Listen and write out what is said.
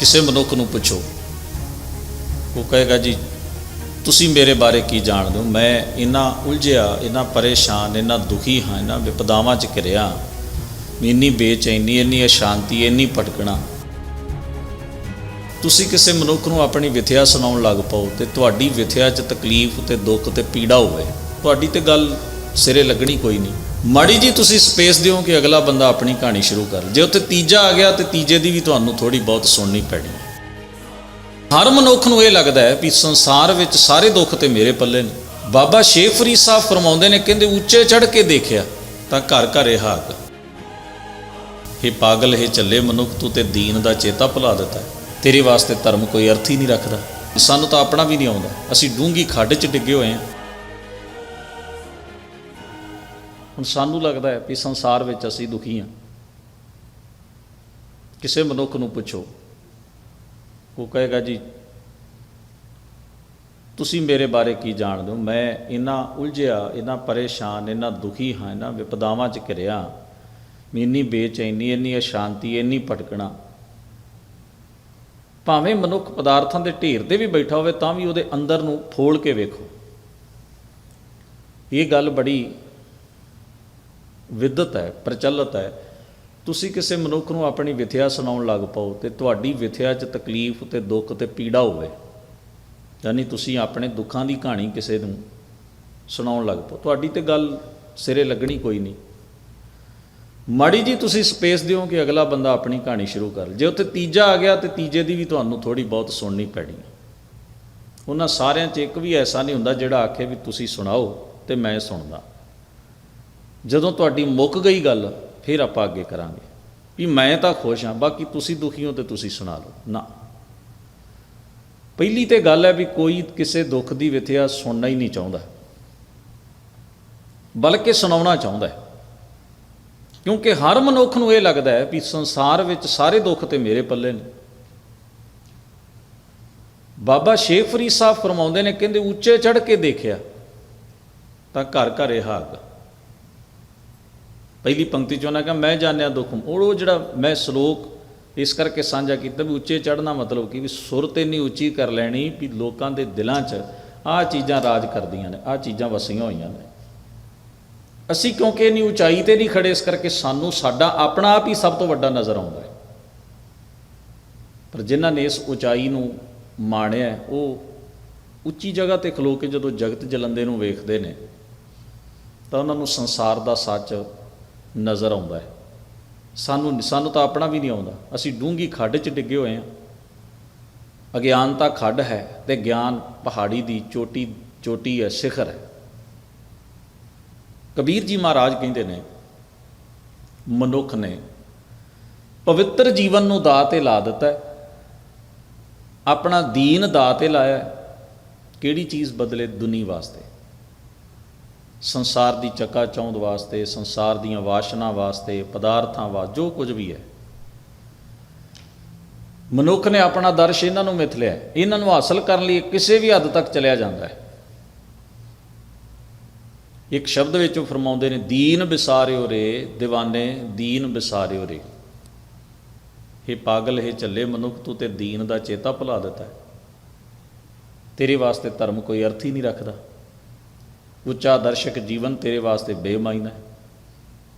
ਕਿਸੇ ਮਨੁੱਖ ਨੂੰ ਪੁੱਛੋ। ਉਹ ਕਹੇਗਾ, ਜੀ, ਤੁਸੀਂ ਮੇਰੇ ਬਾਰੇ ਕੀ ਜਾਣਦੇ ਹੋ? ਮੈਂ ਇੰਨਾ ਉਲਝਿਆ, ਇੰਨਾ ਪਰੇਸ਼ਾਨ, ਇੰਨਾ ਦੁਖੀ ਹਾਂ, ਇੰਨਾ ਵਿਪਦਾਵਾਂ 'ਚ ਘਿਰਿਆ। ਇੰਨੀ ਬੇਚੈਨੀ, ਇੰਨੀ ਅਸ਼ਾਂਤੀ, ਇੰਨੀ ਭਟਕਣਾ। ਤੁਸੀਂ ਕਿਸੇ ਮਨੁੱਖ ਨੂੰ ਆਪਣੀ ਵਿਥਿਆ ਸੁਣਾਉਣ ਲੱਗ ਪਾਓ ਤੇ ਤੁਹਾਡੀ ਵਿਥਿਆ 'ਚ ਤਕਲੀਫ ਤੇ ਦੁੱਖ ਤੇ ਪੀੜਾ ਹੋਵੇ। ਤੁਹਾਡੀ ਤੇ ਗੱਲ ਸਿਰੇ ਲੱਗਣੀ ਕੋਈ ਨਹੀਂ। ਮਾੜੀ ਜੀ ਤੁਸੀਂ ਸਪੇਸ ਦਿਓ ਕਿ ਅਗਲਾ ਬੰਦਾ ਆਪਣੀ ਕਹਾਣੀ ਸ਼ੁਰੂ ਕਰ। ਜੇ ਉੱਥੇ ਤੀਜਾ ਆ ਗਿਆ ਤੇ ਤੀਜੇ ਦੀ ਵੀ ਤੁਹਾਨੂੰ ਥੋੜੀ ਬਹੁਤ ਸੁਣਨੀ ਪੈਣੀ। ਹੈ ਹਰ ਮਨੁੱਖ ਨੂੰ ਇਹ ਲੱਗਦਾ ਹੈ ਵੀ ਸੰਸਾਰ ਵਿੱਚ ਸਾਰੇ ਦੁੱਖ ਤੇ ਮੇਰੇ ਪੱਲੇ ਨੇ। ਬਾਬਾ ਸ਼ੇਖ ਫਰੀਦ ਸਾਹਿਬ ਫਰਮਾਉਂਦੇ ਨੇ, ਕਹਿੰਦੇ ਉੱਚੇ ਚੜ੍ਹ ਕੇ ਦੇਖਿਆ ਤਾਂ ਘਰ ਘਰ ਇਹ ਹਾਕ। ਇਹ ਪਾਗਲ ਇਹ ਚੱਲੇ ਮਨੁੱਖ, ਤੂੰ ਤੇ ਦੀਨ ਦਾ ਚੇਤਾ ਭੁਲਾ ਦਿੱਤਾ। ਤੇਰੇ ਵਾਸਤੇ ਧਰਮ ਕੋਈ ਅਰਥ ਹੀ ਨਹੀਂ ਰੱਖਦਾ। ਸਾਨੂੰ ਤਾਂ ਆਪਣਾ ਵੀ ਨਹੀਂ ਆਉਂਦਾ। ਅਸੀਂ ਡੂੰਗੀ ਖੱਡ 'ਚ ਡਿੱਗੇ ਹੋਏ ਹਾਂ। ਹੁਣ ਸਾਨੂੰ ਲੱਗਦਾ ਹੈ ਵੀ ਸੰਸਾਰ ਵਿੱਚ ਅਸੀਂ ਦੁਖੀ ਹਾਂ। ਕਿਸੇ ਮਨੁੱਖ ਨੂੰ ਪੁੱਛੋ, ਉਹ ਕਹੇਗਾ ਜੀ, ਤੁਸੀਂ ਮੇਰੇ ਬਾਰੇ ਕੀ ਜਾਣਦੇ ਹੋ? ਮੈਂ ਇੰਨਾ ਉਲਝਿਆ, ਇੰਨਾ ਪਰੇਸ਼ਾਨ, ਇੰਨਾ ਦੁਖੀ ਹਾਂ, ਇੰਨਾ ਵਿਪਦਾਵਾਂ 'ਚ ਘਿਰਿਆ। ਮੈਂ ਇੰਨੀ ਬੇਚੈਨੀ, ਇੰਨੀ ਅਸ਼ਾਂਤੀ, ਇੰਨੀ ਭਟਕਣਾ। ਭਾਵੇਂ ਮਨੁੱਖ ਪਦਾਰਥਾਂ ਦੇ ਢੇਰ ਤੇ ਵੀ ਬੈਠਾ ਹੋਵੇ, ਤਾਂ ਵੀ ਉਹਦੇ ਅੰਦਰ ਨੂੰ ਫੋਲ ਕੇ ਵੇਖੋ। ਇਹ ਗੱਲ ਬੜੀ ਵਿਦਤ ਹੈ, ਪ੍ਰਚਲਿਤ ਹੈ, ਤੁਸੀਂ ਕਿਸੇ ਮਨੁੱਖ ਨੂੰ ਆਪਣੀ ਵਿਥਿਆ ਸੁਣਾਉਣ ਲੱਗ ਪਾਓ ਤੇ ਤੁਹਾਡੀ ਵਿਥਿਆ 'ਚ ਤਕਲੀਫ ਤੇ ਦੁੱਖ ਤੇ ਪੀੜਾ ਹੋਵੇ, ਯਾਨੀ ਤੁਸੀਂ ਆਪਣੇ ਦੁੱਖਾਂ ਦੀ ਕਹਾਣੀ ਕਿਸੇ ਨੂੰ ਸੁਣਾਉਣ ਲੱਗ ਪਓ। ਤੁਹਾਡੀ ਤੇ ਗੱਲ ਸਿਰੇ ਲੱਗਣੀ ਕੋਈ ਨਹੀਂ। ਮਾੜੀ ਜੀ ਤੁਸੀਂ ਸਪੇਸ ਦਿਓ ਕਿ ਅਗਲਾ ਬੰਦਾ ਆਪਣੀ ਕਹਾਣੀ ਸ਼ੁਰੂ ਕਰ ਜੇ ਉੱਥੇ ਤੀਜਾ ਆ ਗਿਆ ਤੇ ਤੀਜੇ ਦੀ ਵੀ ਤੁਹਾਨੂੰ ਥੋੜੀ ਬਹੁਤ ਸੁਣਨੀ ਪੈਣੀ ਉਹਨਾਂ ਸਾਰਿਆਂ 'ਚ ਇੱਕ ਵੀ ਐਸਾ ਨਹੀਂ ਹੁੰਦਾ ਜਿਹੜਾ ਆਖੇ ਵੀ ਤੁਸੀਂ ਸੁਣਾਓ ਤੇ ਮੈਂ ਸੁਣਦਾ। ਜਦੋਂ ਤੁਹਾਡੀ ਮੁੱਕ ਗਈ ਗੱਲ, ਫਿਰ ਆਪਾਂ ਅੱਗੇ ਕਰਾਂਗੇ। ਵੀ ਮੈਂ ਤਾਂ ਖੁਸ਼ ਹਾਂ, ਬਾਕੀ ਤੁਸੀਂ ਦੁਖੀ ਹੋ ਤੇ ਤੁਸੀਂ ਸੁਣਾ ਲਓ। ਨਾ। ਪਹਿਲੀ ਤੇ ਗੱਲ ਹੈ ਵੀ ਕੋਈ ਕਿਸੇ ਦੁੱਖ ਦੀ ਵਿਥਿਆ ਸੁਣਨਾ ਹੀ ਨਹੀਂ ਚਾਹੁੰਦਾ। ਬਲਕਿ ਸੁਣਾਉਣਾ ਚਾਹੁੰਦਾ ਹੈ। ਕਿਉਂਕਿ ਹਰ ਮਨੁੱਖ ਨੂੰ ਇਹ ਲੱਗਦਾ ਹੈ ਵੀ ਸੰਸਾਰ ਵਿੱਚ ਸਾਰੇ ਦੁੱਖ ਤੇ ਮੇਰੇ ਪੱਲੇ ਨੇ। ਬਾਬਾ ਸ਼ੇਖ ਫਰੀਦ ਸਾਹਿਬ ਫਰਮਾਉਂਦੇ ਨੇ, ਕਹਿੰਦੇ, ਉੱਚੇ ਚੜ੍ਹ ਕੇ ਦੇਖਿਆ ਤਾਂ ਘਰ ਘਰ ਇਹ ਹਾਕ। ਪਹਿਲੀ ਪੰਕਤੀ ਚ ਉਹਨਾਂ ਕਿਹਾ, ਮੈਂ ਜਾਣਿਆ ਦੁੱਖ ਉਹ ਜਿਹੜਾ ਮੈਂ ਸ਼ਲੋਕ ਇਸ ਕਰਕੇ ਸਾਂਝਾ ਕੀਤਾ ਵੀ ਉੱਚੇ ਚੜ੍ਹਨਾ ਮਤਲਬ ਕਿ ਵੀ ਸੁਰ ਤੇ ਨਹੀਂ ਉੱਚੀ ਕਰ ਲੈਣੀ ਵੀ ਲੋਕਾਂ ਦੇ ਦਿਲਾਂ 'ਚ ਆਹ ਚੀਜ਼ਾਂ ਰਾਜ ਕਰਦੀਆਂ ਨੇ, ਆਹ ਚੀਜ਼ਾਂ ਵਸੀਆਂ ਹੋਈਆਂ ਨੇ। ਅਸੀਂ ਕਿਉਂਕਿ ਇੰਨੀ ਉਚਾਈ ਤੇ ਨਹੀਂ ਖੜੇ, ਇਸ ਕਰਕੇ ਸਾਨੂੰ ਸਾਡਾ ਆਪਣਾ ਆਪ ਹੀ ਸਭ ਤੋਂ ਵੱਡਾ ਨਜ਼ਰ ਆਉਂਦਾ ਹੈ। ਪਰ ਜਿਨ੍ਹਾਂ ਨੇ ਇਸ ਉਚਾਈ ਨੂੰ ਮਾਣਿਆ, ਉਹ ਉੱਚੀ ਜਗ੍ਹਾ ਤੇ ਖਲੋ ਕੇ ਜਦੋਂ ਜਗਤ ਜਲੰਦੇ ਨੂੰ ਵੇਖਦੇ ਨੇ, ਤਾਂ ਉਹਨਾਂ ਨੂੰ ਸੰਸਾਰ ਦਾ ਸੱਚ ਨਜ਼ਰ ਆਉਂਦਾ ਹੈ। ਸਾਨੂੰ ਸਾਨੂੰ ਤਾਂ ਆਪਣਾ ਵੀ ਨਹੀਂ ਆਉਂਦਾ। ਅਸੀਂ ਡੂੰਗੀ ਖੱਡ 'ਚ ਡਿੱਗੇ ਹੋਏ ਹਾਂ। ਅਗਿਆਨਤਾ ਖੱਡ ਹੈ ਤੇ ਗਿਆਨ ਪਹਾੜੀ ਦੀ ਚੋਟੀ ਚੋਟੀ ਹੈ, ਸਿਖਰ ਹੈ। ਕਬੀਰ ਜੀ ਮਹਾਰਾਜ ਕਹਿੰਦੇ ਨੇ, ਮਨੁੱਖ ਨੇ ਪਵਿੱਤਰ ਜੀਵਨ ਨੂੰ ਦਾਅ ਤੇ ਲਾ ਦਿੱਤਾ ਆਪਣਾ ਦੀਨ ਦਾਅ ਤੇ ਲਾਇਆ ਕਿਹੜੀ ਚੀਜ਼ ਬਦਲੇ ਦੁਨੀ ਵਾਸਤੇ? ਸੰਸਾਰ ਦੀ ਚੱਕਾ ਚੌਂਦ ਵਾਸਤੇ, ਸੰਸਾਰ ਦੀਆਂ ਵਾਸ਼ਨਾ ਵਾਸਤੇ, ਪਦਾਰਥਾਂ ਵਾ, ਜੋ ਕੁਝ ਵੀ ਹੈ। ਮਨੁੱਖ ਨੇ ਆਪਣਾ ਦਰਸ਼ ਇਹਨਾਂ ਨੂੰ ਮਿਥ ਲਿਆ। ਇਹਨਾਂ ਨੂੰ ਹਾਸਲ ਕਰਨ ਲਈ ਕਿਸੇ ਵੀ ਹੱਦ ਤੱਕ ਚਲਿਆ ਜਾਂਦਾ ਹੈ। ਇੱਕ ਸ਼ਬਦ ਵਿੱਚ ਉਹ ਫਰਮਾਉਂਦੇ ਨੇ, ਦੀਨ ਵਿਸਾਰਿਓ ਰੇ دیਵਾਨੇ ਦੀਨ ਵਿਸਾਰਿਓ ਰੇ। ਇਹ ਪਾਗਲ ਇਹ ਚੱਲੇ ਮਨੁੱਖ, ਤੂੰ ਤੇ ਦੀਨ ਦਾ ਚੇਤਾ ਭੁਲਾ ਦਿੱਤਾ ਤੇਰੇ ਵਾਸਤੇ ਧਰਮ ਕੋਈ ਅਰਥ ਹੀ ਨਹੀਂ ਰੱਖਦਾ। ਉੱਚਾ ਦਰਸ਼ਕ ਜੀਵਨ ਤੇਰੇ ਵਾਸਤੇ ਬੇਮਾਇਨਾ ਹੈ।